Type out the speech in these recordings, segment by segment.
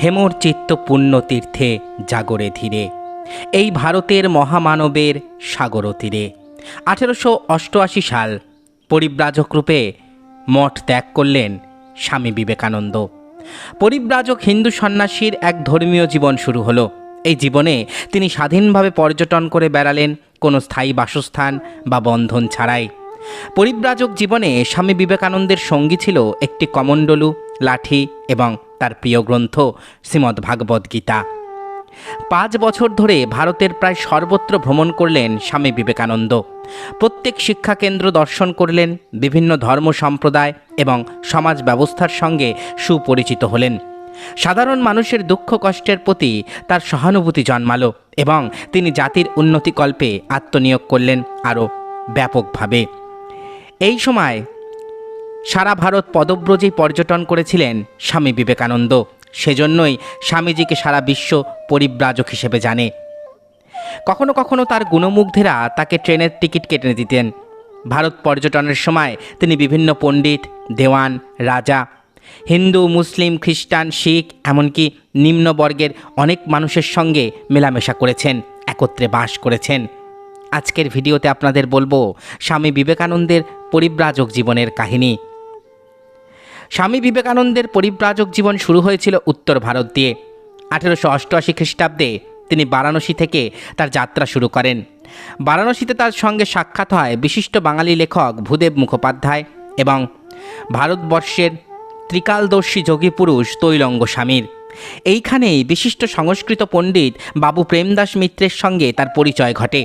হেমর চিত্ত পুণ্যতীর্থে জাগরে ধীরে। এই ভারতের মহামানবের সাগর তীরে। আঠেরোশো অষ্টআশি সাল পরিব্রাজক রূপে মঠ ত্যাগ করলেন স্বামী বিবেকানন্দ। পরিব্রাজক হিন্দু সন্ন্যাসীর এক ধর্মীয় জীবন শুরু হলো। এই জীবনে তিনি স্বাধীনভাবে পর্যটন করে বেড়ালেন কোনো স্থায়ী বাসস্থান বা বন্ধন ছাড়াই। পরিব্রাজক জীবনে স্বামী বিবেকানন্দের সঙ্গী ছিল একটি কমণ্ডলু, লাঠি এবং তার প্রিয় গ্রন্থ শ্রীমদ্ ভাগবত গীতা। পাঁচ বছর ধরে ভারতের প্রায় সর্বত্র ভ্রমণ করলেন স্বামী বিবেকানন্দ। প্রত্যেক শিক্ষাকেন্দ্র দর্শন করলেন, বিভিন্ন ধর্ম সম্প্রদায় এবং সমাজ ব্যবস্থার সঙ্গে সুপরিচিত হলেন। সাধারণ মানুষের দুঃখ কষ্টের প্রতি তার সহানুভূতি জন্মালো এবং তিনি জাতির উন্নতিকল্পে আত্মনিয়োগ করলেন আরও ব্যাপকভাবে। এই সময় সারা ভারত পদব্রজেই পর্যটন করেছিলেন স্বামী বিবেকানন্দ। সেজন্যই স্বামীজিকে সারা বিশ্ব পরিব্রাজক হিসেবে জানে। কখনো কখনো তার গুণমুগ্ধেরা তাকে ট্রেনের টিকিট কেটে দিতেন। ভারত পর্যটনের সময় তিনি বিভিন্ন পণ্ডিত, দেওয়ান, রাজা, হিন্দু, মুসলিম, খ্রিস্টান, শিখ, এমনকি নিম্নবর্গের অনেক মানুষের সঙ্গে মেলামেশা করেছেন, একত্রে বাস করেছেন। আজকের ভিডিওতে আপনাদের বলব, স্বামী বিবেকানন্দের পরিব্রাজক জীবনের কাহিনী। স্বামী বিবেকানন্দের পরিব্রাজক জীবন শুরু হয়েছিল উত্তর ভারত দিয়ে। আঠেরোশো অষ্টআশি খ্রিস্টাব্দে তিনি বারাণসী থেকে তার যাত্রা শুরু করেন। বারাণসীতে তার সঙ্গে সাক্ষাৎ হয় বিশিষ্ট বাঙালি লেখক ভূদেব মুখোপাধ্যায় এবং ভারতবর্ষের ত্রিকালদর্শী যোগী পুরুষ তৈলঙ্গ স্বামীর। এইখানেই বিশিষ্ট সংস্কৃত পণ্ডিত বাবু প্রেমদাস মিত্রের সঙ্গে তার পরিচয় ঘটে,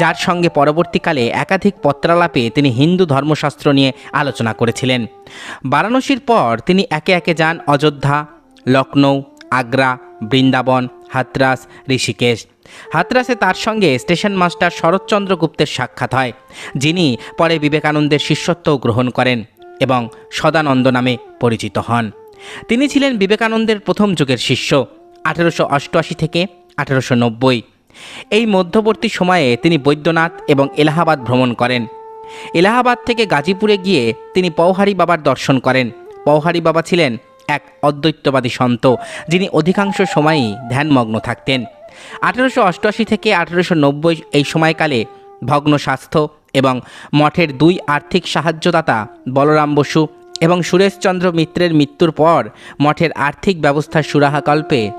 যার সঙ্গে পরবর্তীকালে একাধিক পত্রালাপে তিনি হিন্দু ধর্মশাস্ত্র নিয়ে আলোচনা করেছিলেন। বারাণসীর পর তিনি একে একে যান অযোধ্যা লখনৌ আগ্রা, বৃন্দাবন, হাতরাস, ঋষিকেশ। হাতরাসে তার সঙ্গে স্টেশন মাস্টার শরৎচন্দ্র গুপ্তের সাক্ষাৎ হয়, যিনি পরে বিবেকানন্দের শিষ্যত্বও গ্রহণ করেন এবং সদানন্দ নামে পরিচিত হন। তিনি ছিলেন বিবেকানন্দের প্রথম যুগের শিষ্য, আঠেরোশো অষ্টআশি থেকে আঠেরোশো নব্বই। এই মধ্যবর্তী সময়ে তিনি বৈদ্যনাথ এবং এলাহাবাদ ভ্রমণ করেন। এলাহাবাদ থেকে গাজীপুরে গিয়ে তিনি পৌহারি বাবার দর্শন করেন। পৌহারি বাবা ছিলেন এক অদ্বৈতবাদী সন্ত, যিনি অধিকাংশ সময়ই ধ্যানমগ্ন থাকতেন। আঠেরোশো অষ্টআশি থেকে আঠেরোশো নব্বই এই সময়কালে ভগ্ন স্বাস্থ্য এবং মঠের দুই আর্থিক সাহায্যদাতা বলরাম বসু এবং সুরেশচন্দ্র মিত্রের মৃত্যুর পর মঠের আর্থিক ব্যবস্থার সুরাহাকল্পে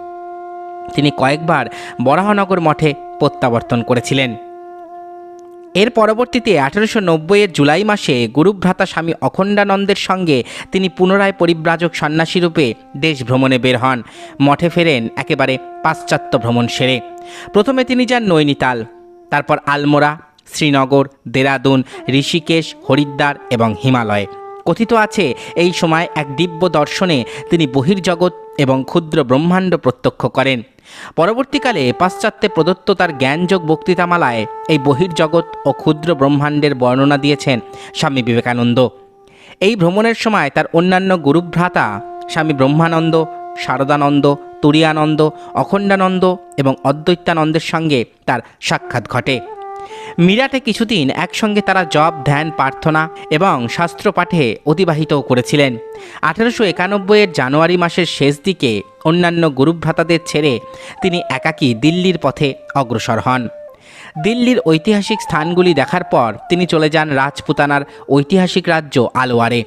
তিনি কয়েকবার বরাহনগর মঠে প্রত্যাবর্তন করেছিলেন। এর পরবর্তীতে আঠেরোশো নব্বইয়ের জুলাই মাসে গুরুভ্রাতা স্বামী অখণ্ডানন্দের সঙ্গে তিনি পুনরায় পরিব্রাজক সন্ন্যাসীরূপে দেশ ভ্রমণে বের হন। মঠে ফেরেন একেবারে পাশ্চাত্য ভ্রমণ সেরে। প্রথমে তিনি যান নৈনিতাল, তারপর আলমোড়া, শ্রীনগর, দেরাদুন, ঋষিকেশ, হরিদ্বার এবং হিমালয়। কথিত আছে, এই সময় এক দিব্য দর্শনে তিনি বহির্জগৎ এবং ক্ষুদ্র ব্রহ্মাণ্ড প্রত্যক্ষ করেন। পরবর্তীকালে পাশ্চাত্যে প্রদত্ত তার জ্ঞানযোগ বক্তৃতামালায় এই বহির্জগৎ ও ক্ষুদ্র ব্রহ্মাণ্ডের বর্ণনা দিয়েছেন স্বামী বিবেকানন্দ। এই ভ্রমণের সময় তার অন্যান্য গুরুভ্রাতা স্বামী ব্রহ্মানন্দ, শারদানন্দ, তুরিয়ানন্দ, অখণ্ডানন্দ এবং অদ্বৈতানন্দের সঙ্গে তার সাক্ষাৎ ঘটে। মিরাটে কিছুদিন একসঙ্গে তারা জব ধ্যান, প্রার্থনা এবং শাস্ত্র পাঠে অতিবাহিতও করেছিলেন। আঠেরোশো একানব্বইয়ের জানুয়ারি মাসের শেষ দিকে অন্যান্য গুরুভ্রাতাদের ছেড়ে তিনি একাকী দিল্লির পথে অগ্রসর হন। দিল্লির ঐতিহাসিক স্থানগুলি দেখার পর তিনি চলে যান রাজপুতানার ঐতিহাসিক রাজ্য আলোয়ারে।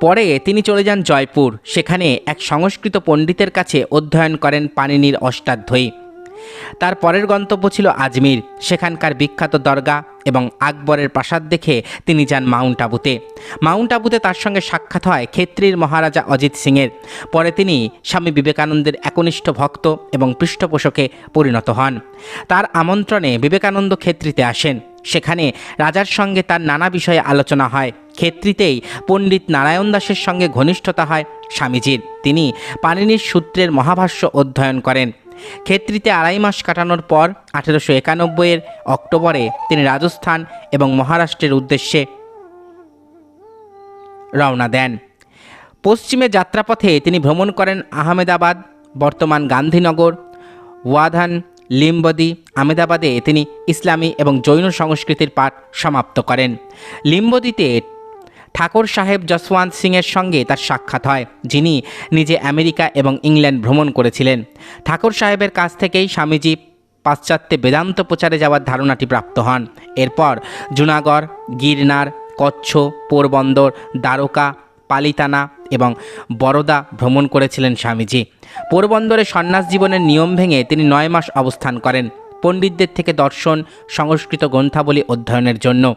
পরে তিনি চলে যান জয়পুর। সেখানে এক সংস্কৃত পণ্ডিতের কাছে অধ্যয়ন করেন পানিনির অষ্টাধ্যায়ী। তার পরের গন্তব্য ছিল আজমির, সেখানকার বিখ্যাত দরগা এবং আকবরের প্রাসাদ দেখে তিনি যান মাউন্ট আবুতে। মাউন্ট আবুতে তার সঙ্গে সাক্ষাৎ হয় ক্ষেত্রীর মহারাজা অজিত সিংয়ের। পরে তিনি স্বামী বিবেকানন্দের একনিষ্ঠ ভক্ত এবং পৃষ্ঠপোষকে পরিণত হন। তার আমন্ত্রণে বিবেকানন্দ ক্ষেত্রীতে আসেন। সেখানে রাজার সঙ্গে তার নানা বিষয়ে আলোচনা হয়। ক্ষেত্রীতেই পণ্ডিত নারায়ণ দাসের সঙ্গে ঘনিষ্ঠতা হয় স্বামীজির। তিনি পানিনির সূত্রের মহাভাষ্য অধ্যয়ন করেন। ক্ষেত্রীতে আড়াই মাস কাটানোর পর আঠেরোশো একানব্বইয়ের অক্টোবরে তিনি রাজস্থান এবং মহারাষ্ট্রের উদ্দেশ্যে রওনা দেন। পশ্চিমে যাত্রাপথে তিনি ভ্রমণ করেন আহমেদাবাদ, বর্তমান গান্ধীনগর, ওয়াধান, লিম্বদি, আহমেদাবাদে তিনি ইসলামী এবং জৈন সংস্কৃতির পাঠ সমাপ্ত করেন। লিম্বদিতে ঠাকুর সাহেব যশওয়ান্ত সিংয়ের সঙ্গে তার সাক্ষাৎ হয়, যিনি নিজে আমেরিকা এবং ইংল্যান্ড ভ্রমণ করেছিলেন। ঠাকুর সাহেবের কাছ থেকেই স্বামীজি পাশ্চাত্যে বেদান্ত প্রচারে যাওয়ার ধারণাটি প্রাপ্ত হন। এরপর জুনাগড়, গিরনার, কচ্ছ, পোরবন্দর, দ্বারকা, পালিতানা এবং বরোদা ভ্রমণ করেছিলেন স্বামীজি। পোরবন্দরে সন্ন্যাস জীবনের নিয়ম ভেঙে তিনি নয় মাস অবস্থান করেন। পণ্ডিতদের থেকে দর্শন, সংস্কৃত গ্রন্থাবলী অধ্যয়নের জন্য।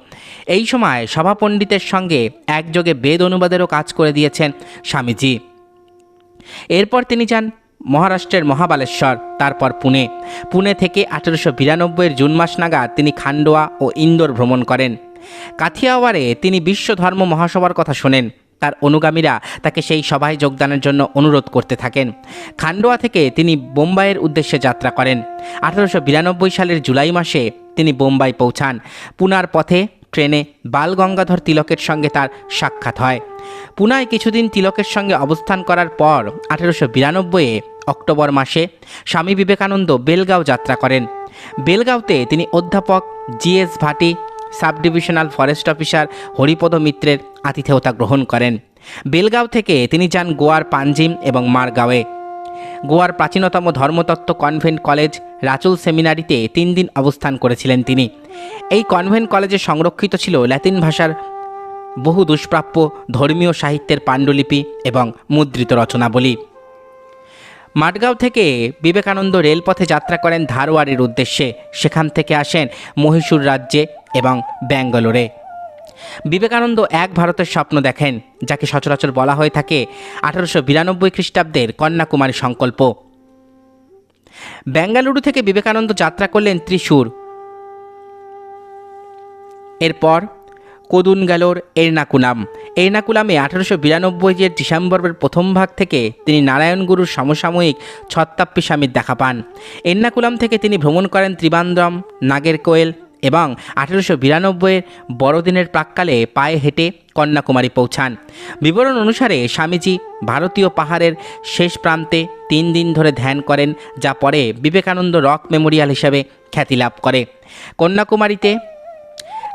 এই সময় সভা পণ্ডিতের সঙ্গে একযোগে বেদ অনুবাদেরও কাজ করে দিয়েছেন স্বামীজি। এরপর তিনি যান মহারাষ্ট্রের মহাবালেশ্বর, তারপর পুনে। পুনে থেকে আঠেরোশো বিরানব্বইয়ের জুন মাস নাগাদ তিনি খান্ডোয়া ও ইন্দোর ভ্রমণ করেন। কাথিয়াওয়ারে তিনি বিশ্ব ধর্ম মহাসভার কথা শোনেন। তার অনুগামীরা তাকে সেই সভায় যোগদানের জন্য অনুরোধ করতে থাকেন। খান্ডোয়া থেকে তিনি বোম্বাইয়ের উদ্দেশ্যে যাত্রা করেন। আঠারোশো বিরানব্বই সালের জুলাই মাসে তিনি বোম্বাই পৌঁছান। পুনার পথে ট্রেনে বাল গঙ্গাধর তিলকের সঙ্গে তার সাক্ষাৎ হয়। পুনায় কিছুদিন তিলকের সঙ্গে অবস্থান করার পর আঠেরোশো বিরানব্বইয়ে অক্টোবর মাসে স্বামী বিবেকানন্দ বেলগাঁও যাত্রা করেন। বেলগাঁওতে তিনি অধ্যাপক GS Bhati sub divisional forest officer Haripada মিত্রের আতিথেয়তা গ্রহণ করেন। বেলগাঁও থেকে তিনি যান গোয়ার পাঞ্জিম এবং মারগাঁওয়ে। গোয়ার প্রাচীনতম ধর্মতত্ত্ব কনভেন্ট কলেজ রাচুল সেমিনারিতে তিন দিন অবস্থান করেছিলেন তিনি। এই কনভেন্ট কলেজে সংরক্ষিত ছিল ল্যাতিন ভাষার বহু দুষ্প্রাপ্য ধর্মীয় সাহিত্যের পাণ্ডুলিপি এবং মুদ্রিত রচনাবলী। মাটগাঁও থেকে বিবেকানন্দ রেলপথে যাত্রা করেন ধারওয়াড়ের উদ্দেশ্যে। সেখান থেকে আসেন মহীশূর রাজ্যে এবং ব্যাঙ্গালোরে। বিবেকানন্দ এক ভারতের স্বপ্ন দেখেন, যাকে সচরাচর বলা হয়ে থাকে আঠারোশো বিরানব্বই খ্রিস্টাব্দের কন্যাকুমারী সংকল্প। বেঙ্গালুরু থেকে বিবেকানন্দ যাত্রা করলেন ত্রিশূর। এরপর কোদুনগালোর এর্নাকুলাম। এরনাকুলামে আঠারোশো বিরানব্বইয়ের ডিসেম্বরের প্রথম ভাগ থেকে তিনি নারায়ণগুরুর সমসাময়িক ছত্তাপ্পি স্বামীর দেখা পান। এর্নাকুলাম থেকে তিনি ভ্রমণ করেন ত্রিবান্দ্রম, নাগেরকোয়েল এবং আঠেরোশো বিরানব্বইয়ের বড়দিনের প্রাককালে পায়ে হেঁটে কন্যাকুমারী পৌঁছান। বিবরণ অনুসারে স্বামীজি ভারতীয় পাহাড়ের শেষ প্রান্তে তিন দিন ধরে ধ্যান করেন, যা পরে বিবেকানন্দ রক মেমোরিয়াল হিসেবে খ্যাতি লাভ করে। কন্যাকুমারীতে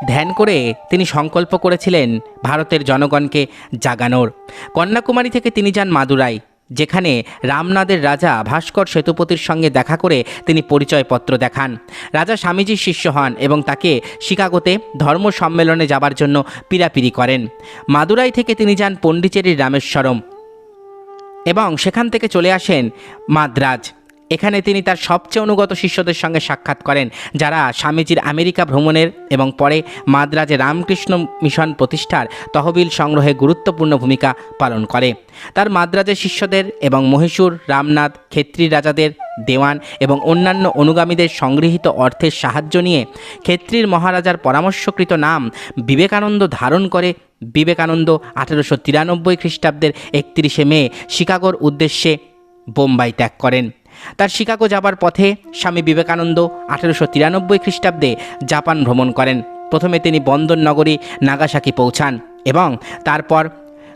ধ্যান করে তিনি সংকল্প করেছিলেন ভারতের জনগণকে জাগানোর। কন্যাকুমারী থেকে তিনি যান মাদুরাই। যেখানে রামনাদের রাজা ভাস্কর সেতুপতির সঙ্গে দেখা করে তিনি পরিচয়পত্র দেখান। রাজা স্বামীজির শিষ্য হন এবং তাকে শিকাগোতে ধর্ম সম্মেলনে যাবার জন্য পিরাপিরি করেন। মাদুরাই থেকে তিনি যান পণ্ডিচেরির রামেশ্বরম এবং সেখান থেকে চলে আসেন মাদ্রাজ। এখানে তিনি তার সবচেয়ে অনুগত শিষ্যদের সঙ্গে সাক্ষাৎ করেন, যারা স্বামীজির আমেরিকা ভ্রমণের এবং পরে মাদ্রাজে রামকৃষ্ণ মিশন প্রতিষ্ঠার তহবিল সংগ্রহে গুরুত্বপূর্ণ ভূমিকা পালন করে। তার মাদ্রাজের শিষ্যদের এবং মহীশূর, রামনাথ ক্ষেত্রী রাজাদের দেওয়ান এবং অন্যান্য অনুগামীদের সংগৃহীত অর্থের সাহায্য নিয়ে ক্ষেত্রীর মহারাজার পরামর্শকৃত নাম বিবেকানন্দ ধারণ করে বিবেকানন্দ আঠেরোশো তিরানব্বই খ্রিস্টাব্দের একত্রিশে মে শিকাগোর উদ্দেশ্যে বোম্বাই ত্যাগ করেন। তার শিকাগো যাবার পথে স্বামী বিবেকানন্দ আঠেরোশো তিরানব্বই খ্রিস্টাব্দে জাপান ভ্রমণ করেন। প্রথমে তিনি বন্দর নগরী নাগাসাকি পৌঁছান এবং তারপর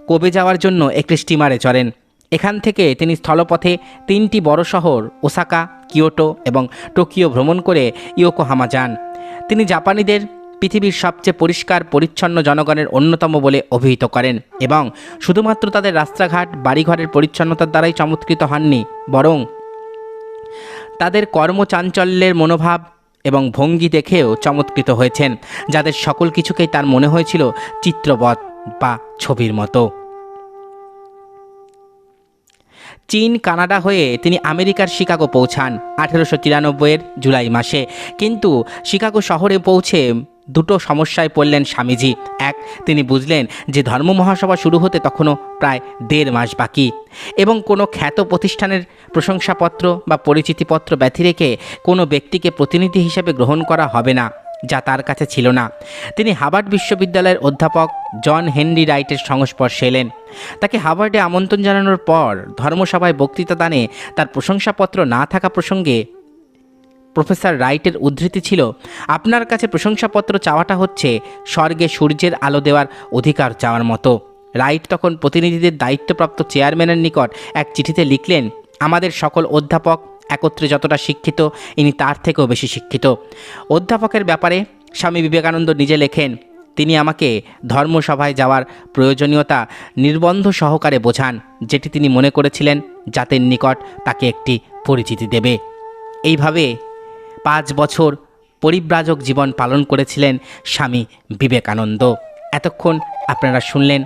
কোবে যাওয়ার জন্য একটি স্টিমারে চড়েন। এখান থেকে তিনি স্থলপথে তিনটি বড় শহর, ওসাকা, কিয়োটো এবং টোকিও ভ্রমণ করে ইয়োকোহামা যান। তিনি জাপানিদের পৃথিবীর সবচেয়ে পরিষ্কার, পরিচ্ছন্ন জনগণের অন্যতম বলে অভিহিত করেন এবং শুধুমাত্র তাদের রাস্তাঘাট, বাড়িঘরের পরিচ্ছন্নতার দ্বারাই চমৎকৃত হননি, বরং তাদের কর্মচাঞ্চল্যের মনোভাব এবং ভঙ্গি দেখেও চমৎকৃত হয়েছেন, যাদের সকল কিছুকেই তার মনে হয়েছিল চিত্রবৎ বা ছবির মতো। চীন, কানাডা হয়ে তিনি আমেরিকার শিকাগো পৌঁছান আঠেরোশো তিরানব্বইয়ের জুলাই মাসে। কিন্তু শিকাগো শহরে পৌঁছে দুটো সমস্যায় পড়লেন স্বামীজি। এক, তিনি বুঝলেন যে ধর্ম মহাসভা শুরু হতে তখনও প্রায় দেড় মাস বাকি। এবং কোনো খ্যাত প্রতিষ্ঠানের প্রশংসাপত্র বা পরিচিতিপত্র ব্যথি রেখে কোনো ব্যক্তিকে প্রতিনিধি হিসেবে গ্রহণ করা হবে না। যা তার কাছে ছিল না। তিনি হাবার্ড বিশ্ববিদ্যালয়ের অধ্যাপক জন হেনরি রাইটের সংস্পর্শে এলেন। তাকে হাবার্ডে আমন্ত্রণ জানানোর পর ধর্মসভায় বক্তৃতা দানে তার প্রশংসাপত্র না থাকা প্রসঙ্গে প্রফেসর রাইটের উদ্ধৃতি ছিল, আপনার কাছে প্রশংসাপত্র চাওয়াটা হচ্ছে স্বর্গে সূর্যের আলো দেওয়ার অধিকার চাওয়ার মতো। রাইট তখন প্রতিনিধিদের দায়িত্বপ্রাপ্ত চেয়ারম্যানের নিকট এক চিঠিতে লিখলেন, আমাদের সকল অধ্যাপক একত্রে যতটা শিক্ষিত, ইনি তার থেকেও বেশি শিক্ষিত। অধ্যাপকের ব্যাপারে স্বামী বিবেকানন্দ নিজে লেখেন, তিনি আমাকে ধর্মসভায় যাওয়ার প্রয়োজনীয়তা নির্বন্ধ সহকারে বোঝান, যেটি তিনি মনে করেছিলেন জাতের নিকট তাকে একটি পরিচিতি দেবে। এইভাবে পাঁচ বছর পরিব্রাজক জীবন পালন করেছিলেন স্বামী বিবেকানন্দ। এতক্ষণ আপনারা শুনলেন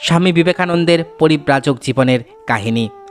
স্বামী বিবেকানন্দের পরিব্রাজক জীবনের কাহিনী।